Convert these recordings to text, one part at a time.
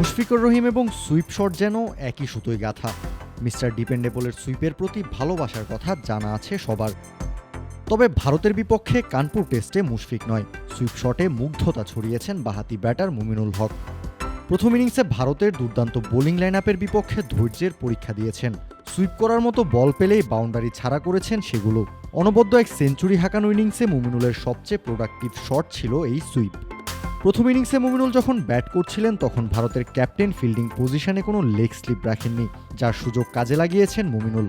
মুশফিকুর রহিম এবং sweep shot যেন একই সুতোয় গাথা। মিস্টার ডিপেন্ডেবলের সুইপের প্রতি ভালোবাসার কথা জানা আছে সবার। তবে ভারতের বিপক্ষে কানপুর টেস্টে মুশফিক নয়, সুইপ শটে মুগ্ধতা ছড়িয়েছেন বাহাতি ব্যাটার মুমিনুল হক। প্রথম ইনিংসে ভারতের দুর্দান্ত বোলিং লাইন আপের বিপক্ষে ধৈর্যের পরীক্ষা দিয়েছেন। সুইপ করার মতো বল পেলেই বাউন্ডারি ছাড়া করেছেন সেগুলো। অনবদ্য এক সেঞ্চুরি হাঁকানো ইনিংসে মুমিনুলের সবচেয়ে প্রোডাক্টিভ শট ছিল এই সুইপ। প্রথম ইনিংসে মুমিনুল যখন ব্যাট করছিলেন, তখন ভারতের ক্যাপ্টেন ফিল্ডিং পজিশনে কোনো লেগ স্লিপ রাখেননি, যার সুযোগ কাজে লাগিয়েছেন মুমিনুল।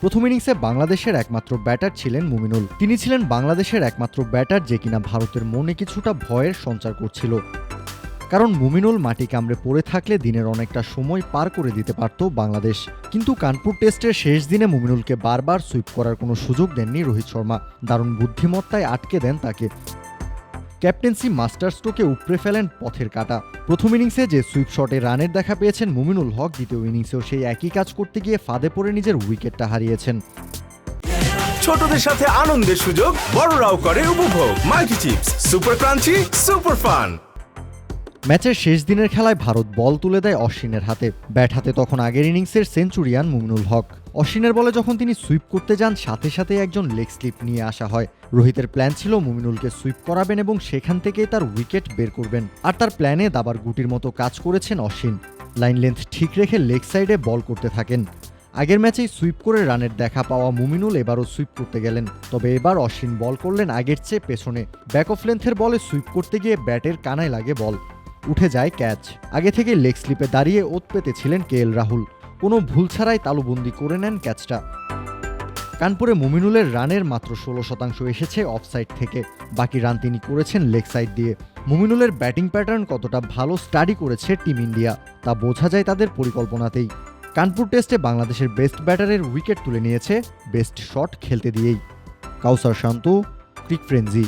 প্রথম ইনিংসে বাংলাদেশের একমাত্র ব্যাটার ছিলেন মুমিনুল। তিনি ছিলেন বাংলাদেশের একমাত্র ব্যাটার যে কিনা ভারতের মনে কিছুটা ভয়ের সঞ্চার করছিল। কারণ মুমিনুল মাটি কামড়ে পড়ে থাকলে দিনের অনেকটা সময় পার করে দিতে পারত বাংলাদেশ। কিন্তু কানপুর টেস্টের শেষ দিনে মুমিনুলকে বারবার সুইপ করার কোনো সুযোগ দেননি রোহিত শর্মা। দারুণ বুদ্ধিমত্তায় আটকে দেন তাকে। ক্যাপ্টেন্সি মাস্টার স্ট্রোকে উপড়ে ফেলেন পথের কাটা। প্রথম ইনিংসে যে সুইপ শটে রানের দেখা পেয়েছেন মুমিনুল হক, দ্বিতীয় ইনিংসেও সেই একই কাজ করতে গিয়ে ফাঁদে পড়ে নিজের উইকেটটা হারিয়েছেন। ছোটদের সাথে আনন্দের সুযোগ বড়রাও করে উপভোগ। Multi chips, super crunchy, super fun. ম্যাচের শেষ দিনের খেলায় ভারত বল তুলে দেয় অশ্বিনের হাতে। ব্যাট হাতে তখন আগের ইনিংসের সেঞ্চুরিয়ান মুমিনুল হক। অশ্বিনের বলে যখন তিনি সুইপ করতে যান, সাথে সাথে একজন লেগ স্লিপ নিয়ে আসা হয়। রোহিতের প্ল্যান ছিল মুমিনুলকে সুইপ করাবেন এবং সেখান থেকেই তার উইকেট বের করবেন। আর তার প্ল্যানে দাবার গুটির মতো কাজ করেছেন অশ্বিন। লাইন লেন্থ ঠিক রেখে লেগ সাইডে বল করতে থাকেন। আগের ম্যাচেই সুইপ করে রানের দেখা পাওয়া মুমিনুল এবারও সুইপ করতে গেলেন। তবে এবার অশ্বিন বল করলেন আগের চেয়ে পেছনে। ব্যাক অফ লেন্থের বলে সুইপ করতে গিয়ে ব্যাটের কানায় লাগে বল। উঠে যায় ক্যাচ। আগে থেকে লেগ স্লিপে দাঁড়িয়ে ওত পেতেছিলেন কে এল রাহুল। কোনো ভুল ছাড়াই তালুবন্দি করে নেন ক্যাচটা। কানপুরে মুমিনুলের রানের মাত্র ষোলো শতাংশ এসেছে অফসাইড থেকে। বাকি রান তিনি করেছেন লেগ সাইড দিয়ে। মুমিনুলের ব্যাটিং প্যাটার্ন কতটা ভালো স্টাডি করেছে টিম ইন্ডিয়া, তা বোঝা যায় তাদের পরিকল্পনাতেই। কানপুর টেস্টে বাংলাদেশের বেস্ট ব্যাটারের উইকেট তুলে নিয়েছে, বেস্ট শট খেলতে দিয়েই। কাউসার শান্ত, ক্রিক ফ্রেন্জি